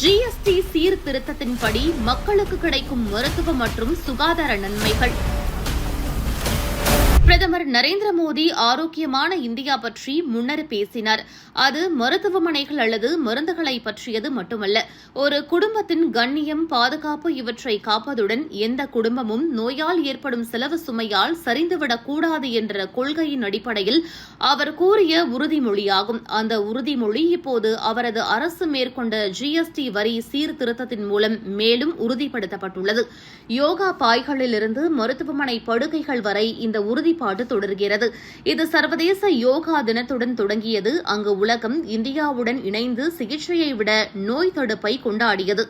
GST சீர்திருத்தத்தின்படி மக்களுக்கு கிடைக்கும் மருத்துவ மற்றும் சுகாதார நன்மைகள். பிரதமர் நரேந்திர மோடி ஆரோக்கியமான இந்தியா பற்றி முன்னர் பேசினார். அது மருத்துவமனைகள் அல்லது மருந்துகளை பற்றியது மட்டுமல்ல ஒரு குடும்பத்தின் கண்ணியம் பாதுகாப்பு இவற்றை காப்பதுடன் எந்த குடும்பமும் நோயால் ஏற்படும் செலவு சுமையால் சரிந்துவிடக் கூடாது என்ற கொள்கையின் அடிப்படையில் அவர் கூறிய உறுதிமொழியாகும். அந்த உறுதிமொழி இப்போது அவரது அரசு மேற்கொண்ட ஜிஎஸ்டி வரி சீர்திருத்தத்தின் மூலம் மேலும் உறுதிப்படுத்தப்பட்டுள்ளது. யோகா பாய்களிலிருந்து மருத்துவமனை படுக்கைகள் வரை இந்த உறுதி ஒருமைப்பாடு தொடர்கிறது. இது சர்வதேச யோகா தினத்துடன் தொடங்கியது. அங்கு உலகம் இந்தியாவுடன் இணைந்து சிகிச்சையை விட நோய் தடுப்பை கொண்டாடியது.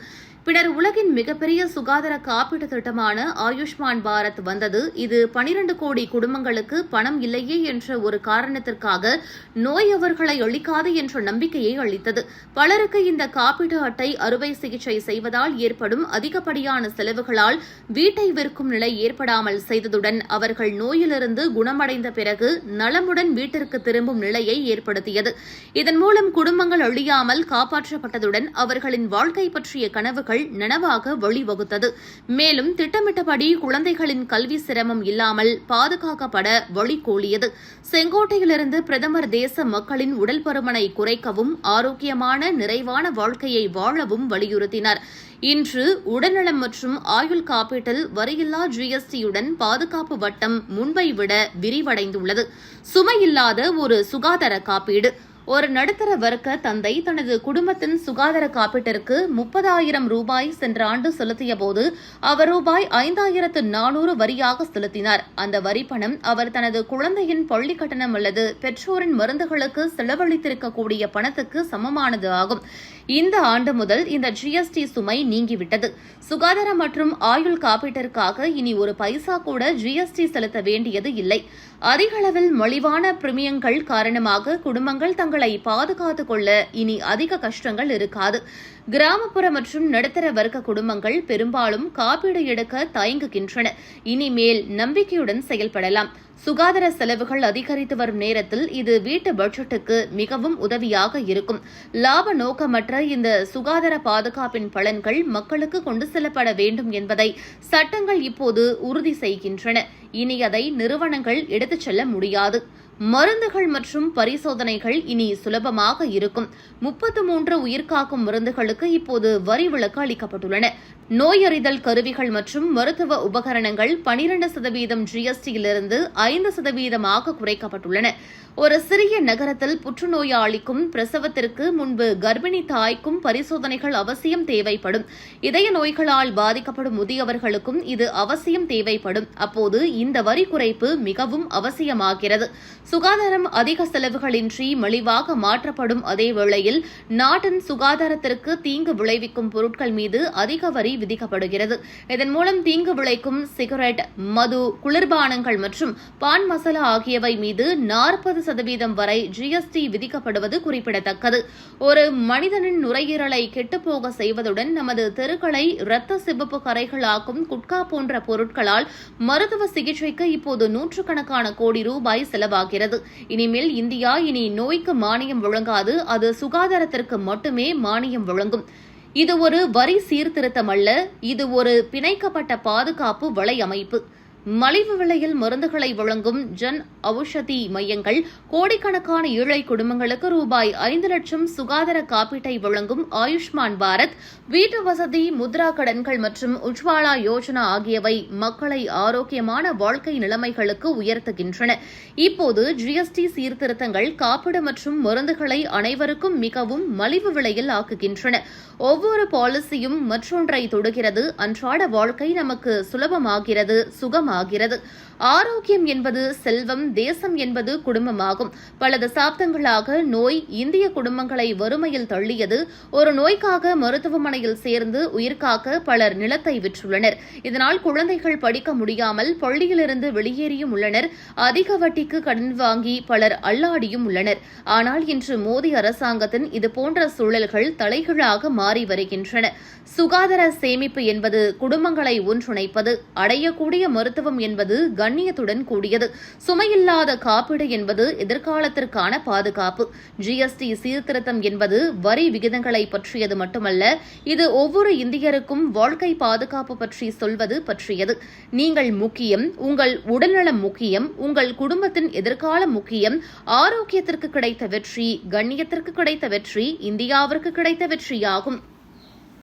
பின்னர் உலகின் மிகப்பெரிய சுகாதார காப்பீட்டு திட்டமான ஆயுஷ்மான் பாரத் வந்தது. இது பனிரண்டு கோடி குடும்பங்களுக்கு பணம் இல்லையே என்ற ஒரு காரணத்திற்காக நோய் அவர்களை அளிக்காது என்ற நம்பிக்கையை அளித்தது. பலருக்கு இந்த காப்பீட்டு அட்டை அறுவை சிகிச்சை செய்வதால் ஏற்படும் அதிகப்படியான செலவுகளால் வீட்டை விற்கும் நிலை ஏற்படாமல் செய்ததுடன் அவர்கள் நோயிலிருந்து குணமடைந்த பிறகு நலமுடன் வீட்டிற்கு திரும்பும் நிலையை ஏற்படுத்தியது. இதன் மூலம் குடும்பங்கள் அழியாமல் காப்பாற்றப்பட்டதுடன் அவர்களின் வாழ்க்கை பற்றிய கனவுகள் நனவாக வழிவகுத்தது. மேலும் திட்டமிட்டபடி குழந்தைகளின் கல்வி சிரமம் இல்லாமல் பாதுகாக்கப்பட வழிகோலியது செங்கோட்டையிலிருந்து பிரதமர் தேச மக்களின் உடல் பருமனை குறைக்கவும் ஆரோக்கியமான நிறைவான வாழ்க்கையை வாழவும் வலியுறுத்தினார். இன்று உடல்நலம் மற்றும் ஆயுள் காப்பீட்டில் வரியில்லா ஜிஎஸ்டியுடன் பாதுகாப்பு வட்டம் முன்பை விட விரிவடைந்துள்ளது. சுமையில்லாத ஒரு சுகாதார காப்பீடு. ஒரு நடுத்தர வர்க்க தந்தை தனது குடும்பத்தின் சுகாதார காப்பீட்டிற்கு முப்பதாயிரம் ரூபாய் சென்ற ஆண்டு செலுத்திய போது அவர் ரூபாய் ஐந்தாயிரத்து நானூறு வரியாக செலுத்தினார். அந்த வரி பணம் அவர் தனது குழந்தையின் பள்ளி கட்டணம் அல்லது பெற்றோரின் மருந்துகளுக்கு செலவழித்திருக்கக்கூடிய பணத்துக்கு சமமானது ஆகும். இந்த ஆண்டு முதல் இந்த ஜிஎஸ்டி சுமை நீங்கிவிட்டது. சுகாதார மற்றும் ஆயுள் காப்பீட்டிற்காக இனி ஒரு பைசா கூட ஜிஎஸ்டி செலுத்த வேண்டியது இல்லை. அதிக அளவில் மலிவான பிரிமியங்கள் காரணமாக குடும்பங்கள் தங்கள் பாதுகாத்துக் கொள்ள இனி அதிக கஷ்டங்கள் இருக்காது. கிராமப்புற மற்றும் நடுத்தர வர்க்க குடும்பங்கள் பெரும்பாலும் காப்பீடு எடுக்க தயங்குகின்றன. இனிமேல் நம்பிக்கையுடன் செயல்படலாம். சுகாதார செலவுகள் அதிகரித்து வரும் நேரத்தில் இது வீட்டு பட்ஜெட்டுக்கு மிகவும் உதவியாக இருக்கும். லாப நோக்கமற்ற இந்த சுகாதார பாதுகாப்பின் பலன்கள் மக்களுக்கு கொண்டு செல்லப்பட வேண்டும் என்பதை சட்டங்கள் இப்போது உறுதி செய்கின்றன. இனி அதை நிறுவனங்கள் எடுத்துச் செல்ல முடியாது. மருந்துகள் மற்றும் பரிசோதனைகள் இனி சுலபமாக இருக்கும். முப்பத்து மூன்று உயிர்காக்கும் மருந்துகளுக்கு இப்போது வரி விலக்கு அளிக்கப்பட்டுள்ளன. நோயறிதல் கருவிகள் மற்றும் மருத்துவ உபகரணங்கள் பனிரண்டு சதவீதம் ஜிஎஸ்டியிலிருந்து ஐந்து சதவீதமாக குறைக்கப்பட்டுள்ளன. ஒரு சிறிய நகரத்தில் புற்றுநோயாளிக்கும் பிரசவத்திற்கு முன்பு கர்ப்பிணி தாய்க்கும் பரிசோதனைகள் அவசியம் தேவைப்படும். இதய நோய்களால் பாதிக்கப்படும் முதியவர்களுக்கும் இது அவசியம் தேவைப்படும். அப்போது இந்த வரி குறைப்பு மிகவும் அவசியமாகிறது. சுகாதாரம் அதிக செலவுகளின்றி மலிவாக மாற்றப்படும் அதே வேளையில் நாட்டின் சுகாதாரத்திற்கு தீங்கு விளைவிக்கும் பொருட்கள் மீது அதிக வரி விதிக்கப்படுகிறது. இதன் மூலம் தீங்கு விளைக்கும் சிகரெட் மது குளிர்பானங்கள் மற்றும் பான் மசாலா ஆகியவை மீது நாற்பது சதவீதம் வரை ஜிஎஸ்டி விதிக்கப்படுவது குறிப்பிடத்தக்கது. ஒரு மனிதனின் நுரையீரலை கெட்டுப்போக செய்வதுடன் நமது தெருக்களை இரத்த சிவப்பு கரைகளாக்கும் குட்கா போன்ற பொருட்களால் மருத்துவ சிகிச்சைக்கு இப்போது நூற்றுக்கணக்கான கோடி ரூபாய் செலவாகிறது. இனிமேல் இந்தியா இனி நோய்க்கு மானியம் வழங்காது அது சுகாதாரத்திற்கு மட்டுமே மானியம் வழங்கும். இது ஒரு வரி சீர்திருத்தம் அல்ல இது ஒரு பிணைக்கப்பட்ட பாதுகாப்பு வலையமைப்பு. மலிவு விலையில் மருந்துகளை வழங்கும் ஜன் ஔஷதி மையங்கள் கோடிக்கணக்கான ஏழை குடும்பங்களுக்கு ரூபாய் ஐந்து லட்சம் சுகாதார காப்பீட்டை வழங்கும் ஆயுஷ்மான் பாரத் வீட்டு வசதி முத்ரா கடன்கள் மற்றும் உஜ்வாலா யோஜனா ஆகியவை மக்களை ஆரோக்கியமான வாழ்க்கை நிலைமைகளுக்கு உயர்த்துகின்றன. இப்போது ஜிஎஸ்டி சீர்திருத்தங்கள் காப்பீடு மற்றும் மருந்துகளை அனைவருக்கும் மிகவும் மலிவு விலையில் ஆக்குகின்றன. ஒவ்வொரு பாலிசியும் மற்றொன்றை தொடுகிறது. அன்றாட வாழ்க்கை நமக்கு சுலபமாகிறது ஆகிறது. ஆரோக்கியம் என்பது செல்வம் தேசம் என்பது குடும்பமாகும். பல தசாப்தங்களாக நோய் இந்திய குடும்பங்களை வறுமையில் தள்ளியது. ஒரு நோய்க்காக மருத்துவமனையில் சேர்ந்து உயிர்காக்க பலர் நிலத்தை விற்றுள்ளனர். இதனால் குழந்தைகள் படிக்க முடியாமல் பள்ளியிலிருந்து வெளியேறியும் உள்ளனர். அதிக வட்டிக்கு கடன் வாங்கி பலர் அல்லாடியும் உள்ளனர். ஆனால் இன்று மோடி அரசாங்கத்தின் இதுபோன்ற சூழல்கள் தலைகீழாக மாறி வருகின்றன. சுகாதார சேமிப்பு என்பது குடும்பங்களை ஒன்றிணைப்பது அடையக்கூடிய மருத்துவ மருத்துவம் என்பது கண்ணியத்துடன் கூடியது. சுமையில்லாத காப்பீடு என்பது எதிர்காலத்திற்கான பாதுகாப்பு. ஜிஎஸ்டி சீர்திருத்தம் என்பது வரி விகிதங்களை பற்றியது மட்டுமல்ல இது ஒவ்வொரு இந்தியருக்கும் வாழ்க்கை பாதுகாப்பு பற்றி சொல்வது பற்றியது. நீங்கள் முக்கியம் உங்கள் உடல்நலம் முக்கியம் உங்கள் குடும்பத்தின் எதிர்காலம் முக்கியம். ஆரோக்கியத்திற்கு கிடைத்த வெற்றி கண்ணியத்திற்கு கிடைத்த வெற்றி இந்தியாவிற்கு கிடைத்த வெற்றியாகும்.